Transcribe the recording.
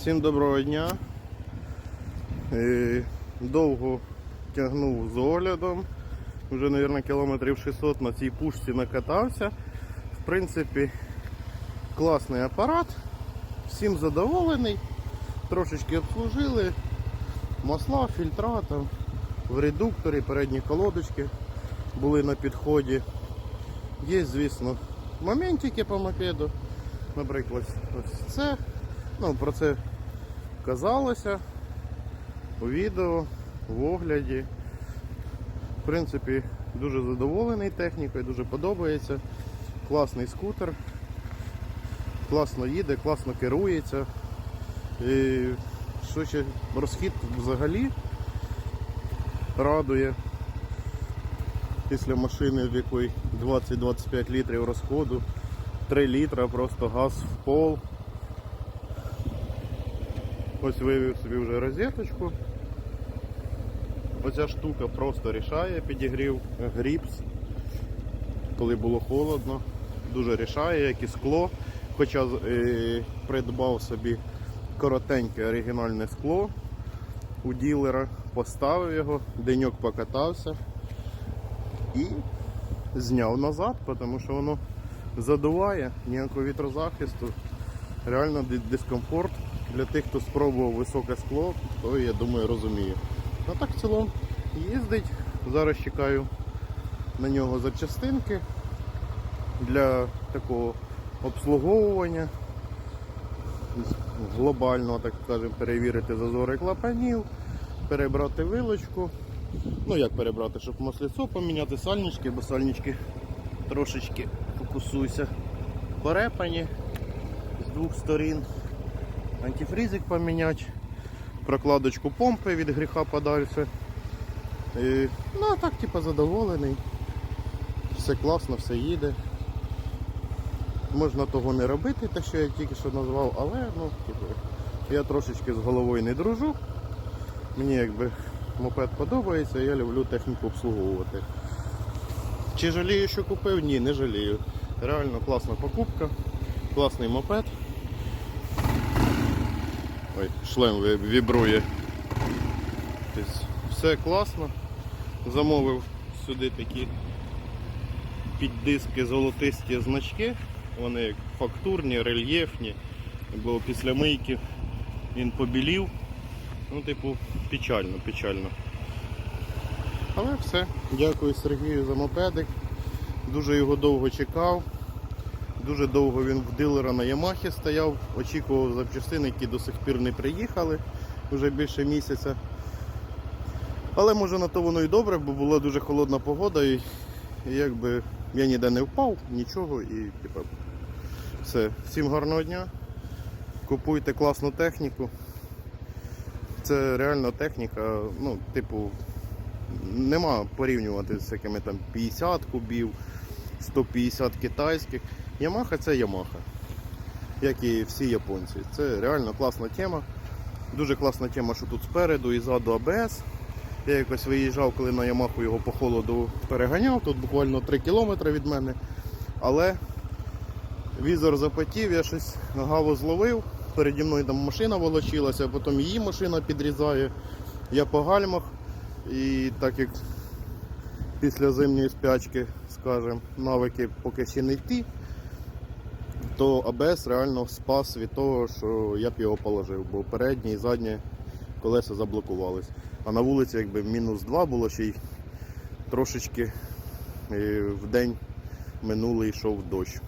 Всім доброго дня. Довго тягнув з оглядом. Вже, мабуть, кілометрів 600 на цій пушці накатався. В принципі, класний апарат. Всім задоволений. Трошечки обслужили. Масла, фільтра там, в редукторі, передні колодочки були на підході. Є, звісно, моментики по мопеду. Наприклад, ось це. Ну, про це казалося у відео, в огляді. В принципі, дуже задоволений технікою, дуже подобається. Класний скутер, класно їде, класно керується. І що ще розхід взагалі радує. Після машини, в якої 20-25 літрів розходу, 3 літра просто газ в пол. Ось вивів собі вже розеточку. Оця штука просто рішає, підігрів гріпс, коли було холодно. Дуже рішає, як і скло. Хоча е, придбав собі коротеньке оригінальне скло у ділера, поставив його, деньок покатався і зняв назад, тому що воно задуває, ніякого вітрозахисту. Реально дискомфорт. Для тих, хто спробував високе скло, то я думаю розуміє. А так в цілому їздить. Зараз чекаю на нього запчастинки для такого обслуговування. Глобально, так скажемо, перевірити зазори клапанів, перебрати вилочку. Ну як перебрати, щоб маслицо поміняти сальнички, бо сальнички трошечки фокусуйся. Порепані з двох сторін. Антифризик поміняти, прокладочку помпи від гріха подальше. І, ну а так типу задоволений. Все класно, все їде. Можна того не робити, те, що я тільки що назвав, але ну, типу, я трошечки з головою не дружу. Мені якби мопед подобається, я люблю техніку обслуговувати. Чи жалію, що купив? Ні, не жалію. Реально класна покупка, класний мопед. Ой, шлем вібрує. Все класно. Замовив сюди такі піддиски золотисті значки. Вони фактурні, рельєфні, бо після мийки він побілів. Ну, типу, печально, печально. Але все. Дякую Сергію за мопедик. Дуже його довго чекав. Дуже довго він в дилера на Ямахі стояв, очікував запчастини, які до сих пір не приїхали вже більше місяця. Але може на то воно і добре, бо була дуже холодна погода і, якби я ніде не впав, нічого і типу, все. Всім гарного дня. Купуйте класну техніку. Це реально техніка, ну, типу, нема порівнювати з якими там 50 кубів, 150 китайських. Ямаха це Ямаха, як і всі японці. Це реально класна тема. Дуже класна тема, що тут спереду і ззаду АБС. Я якось виїжджав, коли на Ямаху його по холоду переганяв, тут буквально 3 кілометри від мене. Але візор запотів, я щось гаву зловив. Переді мною там машина волочилася, потім її машина підрізає. Я по гальмах. І так як після зимньої спячки, скажімо, навики поки ще не йти, то АБС реально спас від того, що я б його положив, бо переднє і заднє колеса заблокувались. А на вулиці якби мінус 2 було ще й трошечки в день минулий йшов дощ.